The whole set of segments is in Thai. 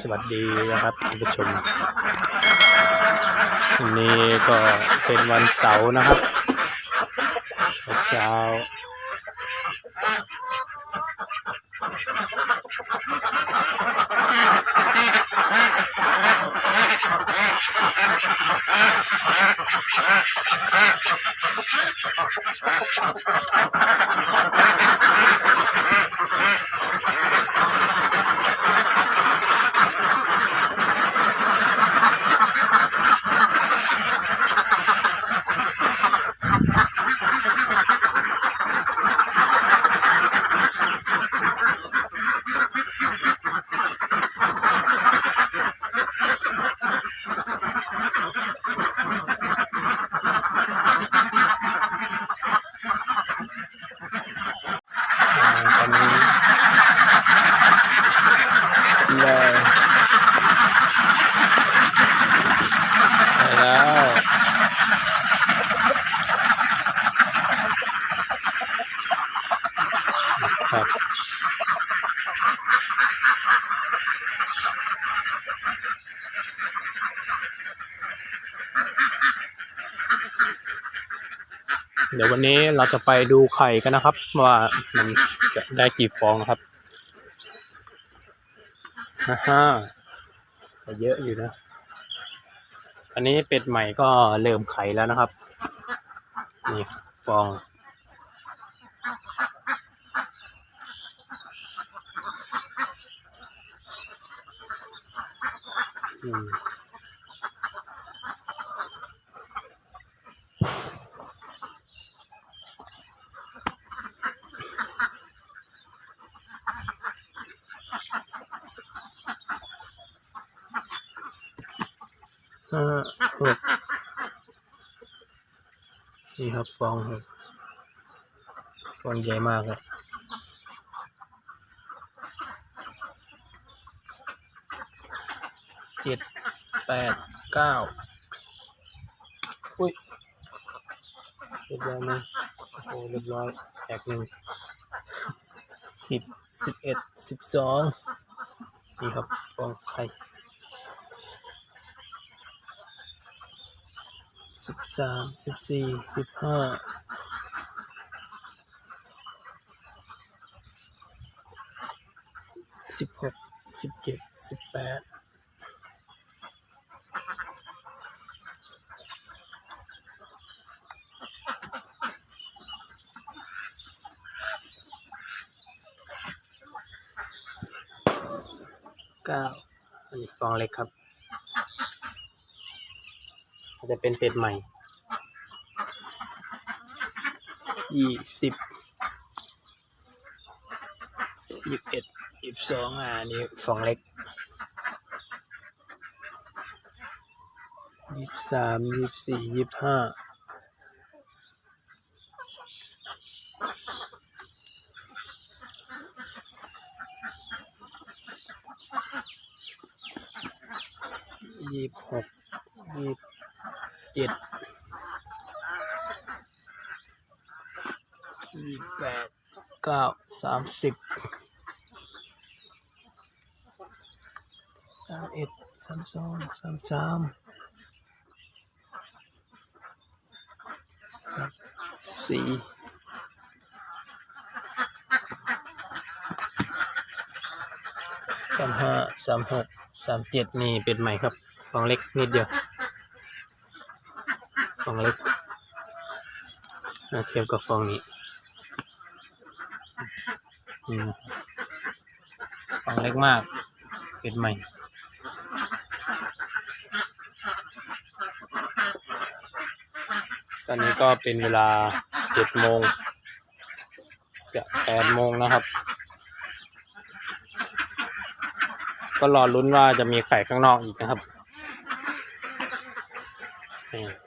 สวัสดีนะครับท่านผู้ชมวันนี้ก็เป็นวันเสาร์นะครับ เช้าอ เดี๋ยววันนี้เราจะไปดูไข่กันนะครับ ว่ามันจะได้กี่ฟองนะครับฮ่าฮ่าเยอะอยู่นะ อันนี้เป็ดใหม่ก็เริ่มไข่แล้วนะครับ นี่ฟองอืม ห้าหกนี่ครับฟองครับฟองใหญ่มากเลยเจ็ดแปดเก้าอุ้ยเรียบร้อยไหมโอ้เรียบร้อยแตกหนึ่งสิบสิบเอ็ดสิบสองนี่ครับฟองไข่ สิบสามสิบสี่สิบห้าสิบหกสิบเจ็ดสิบแปดเก้าอันนี้ฟองเล็กครับ จะเป็นเป็ดใหม่ยี่สิบยี่สิบเอ็ดยี่สิบสองอ่านี่ฟองเล็กยี่สิบสามยี่สิบสี่ยี่สิบห้ายี่สิบหกยี่สิบ เจ็ดยี่แปดเก้าสามสิบสามเอ็ดสามสองสามสามสามสี่สามห้าสามหกสามเจ็ดนี่เป็นใหม่ครับฟองเล็กนิดเดียว องเล็กเทียบกับฟองนี้ฟองเล็กมากเป็นใหม่ตอนนี้ก็เป็นเวลาเจ็ดโมงจะแปดโมงนะครับ ก็รอลุ้นว่าจะมีไข่ข้างนอกอีกนะครับนี่นี่ครับ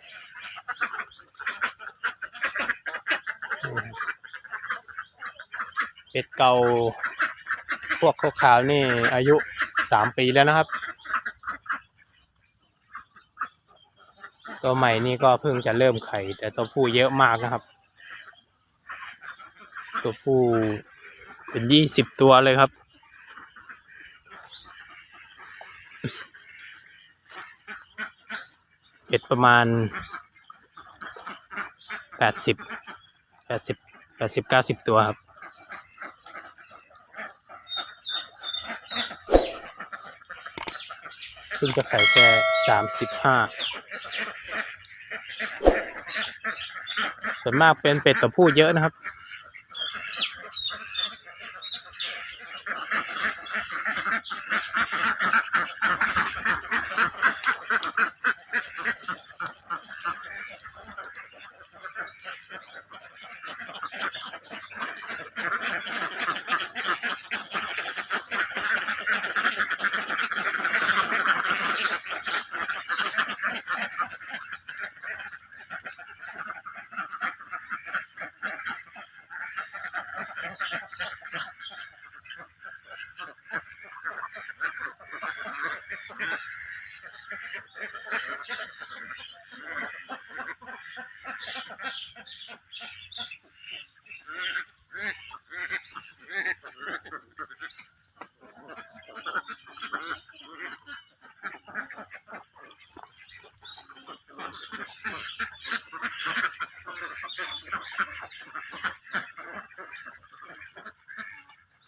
เป็ดเก่า พวกขาวๆนี่อายุสามปีแล้วนะครับ ตัวใหม่นี่ก็เพิ่งจะเริ่มไข่ แต่ตัวผู้เยอะมากนะครับ ตัวผู้เป็นยี่สิบตัวเลยครับเป็ดประมาณแปดสิบ ดสิบแปดสิบเก้าสิบตัวครับ ซึ่งจะขายแค่สามสิบห้าส่วนมากเป็นเป็ดตัวผู้เยอะนะครับ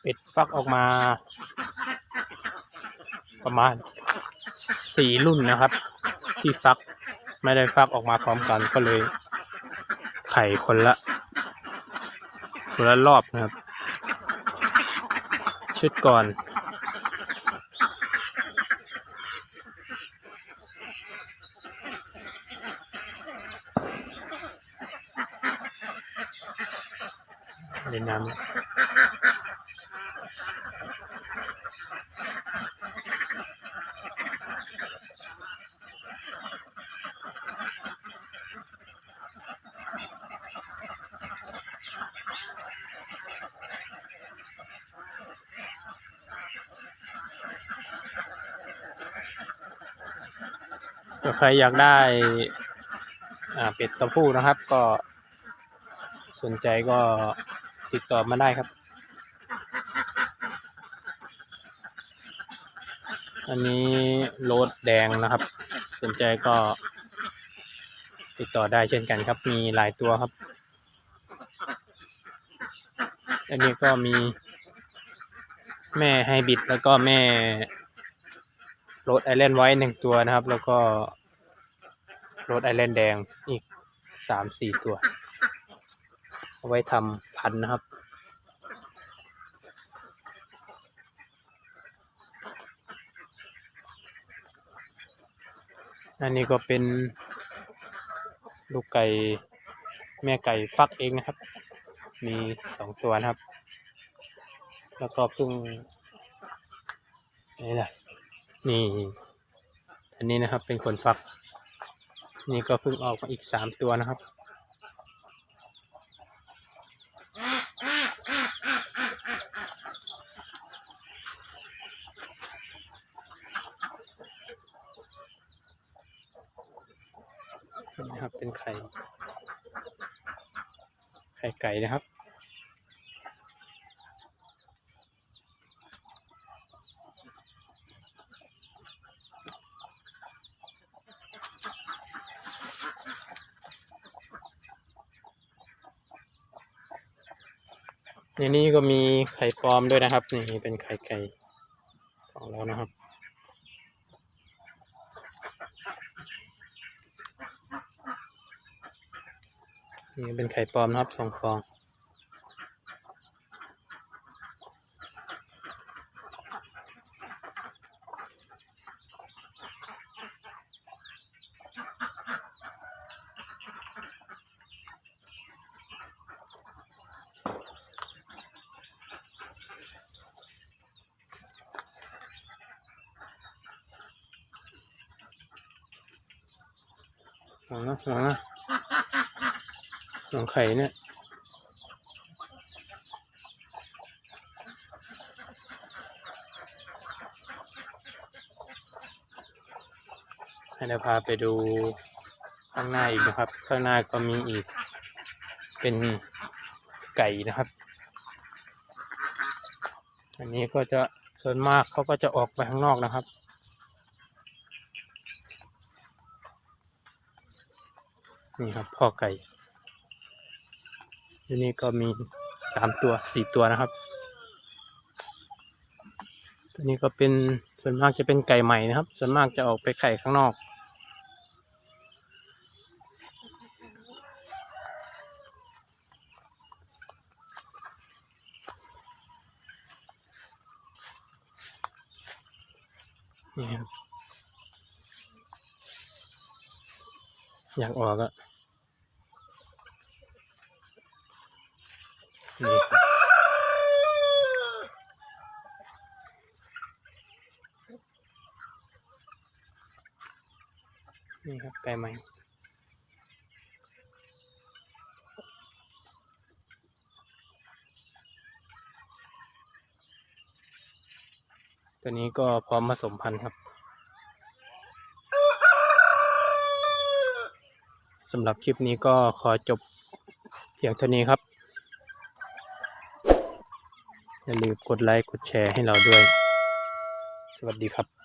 เป็ดฟักออกมา ประมาณสี่รุ่นนะครับ ที่ฟักไม่ได้ฟักออกมาพร้อมกันก็เลย ไข่คนละคนละรอบนะครับ ชุดก่อนเล่นน้ำ ถ้าใครอยากได้เป็ดตัวผู้นะครับ ก็สนใจก็ติดต่อมาได้ครับ อันนี้โรสแดงนะครับ สนใจก็ติดต่อได้เช่นกันครับ มีหลายตัวครับ อันนี้ก็มีแม่ไฮบิดแล้วก็แม่ โรดไอแลนด์ไว้หนึ่งตัวนะครับ แล้วก็โรดไอแลนด์แดงอีกสามสี่ตัว เอาไว้ทำพันธุ์นะครับอันนี้ก็เป็นลูกไก่แม่ไก่ฟักเองนะครับ มีสองตัวนะครับ แล้วก็เพิ่งนี่แหละ นี่ อันนี้นะครับเป็นคนฟัก นี่ก็เพิ่งออกมาอีกสามตัวนะครับนี่นะครับเป็นไข่ ไข่ไก่นะครับ ในนี้ก็มีไข่ปลอมด้วยนะครับ นี่เป็นไข่ไก่ของเรานะครับ นี่เป็นไข่ปลอมนะครับสองฟอง หัวนะหัวนะหัวไข่เนี่ยให้เราพาไปดูข้างหน้าอีกนะครับ ข้างหน้าก็มีอีก เป็นไก่นะครับ อันนี้ก็จะส่วนมากเขาก็จะออกไปข้างนอกนะครับ นี่ครับพ่อไก่ที่นี่ก็มีสามตัวสี่ตัวนะครับ ตัวนี้ก็เป็นส่วนมากจะเป็นไก่ใหม่นะครับ ส่วนมากจะออกไปไข่ข้างนอกนี่ครับอยากออกอะ ครับนี่ครับไก่ใหม่ตัวนี้ก็พร้อมผสมพันธุ์ครับสำหรับคลิปนี้ก็ขอจบเพียงเท่านี้ครับ อย่าลืมกดไลค์กดแชร์ให้เราด้วย สวัสดีครับ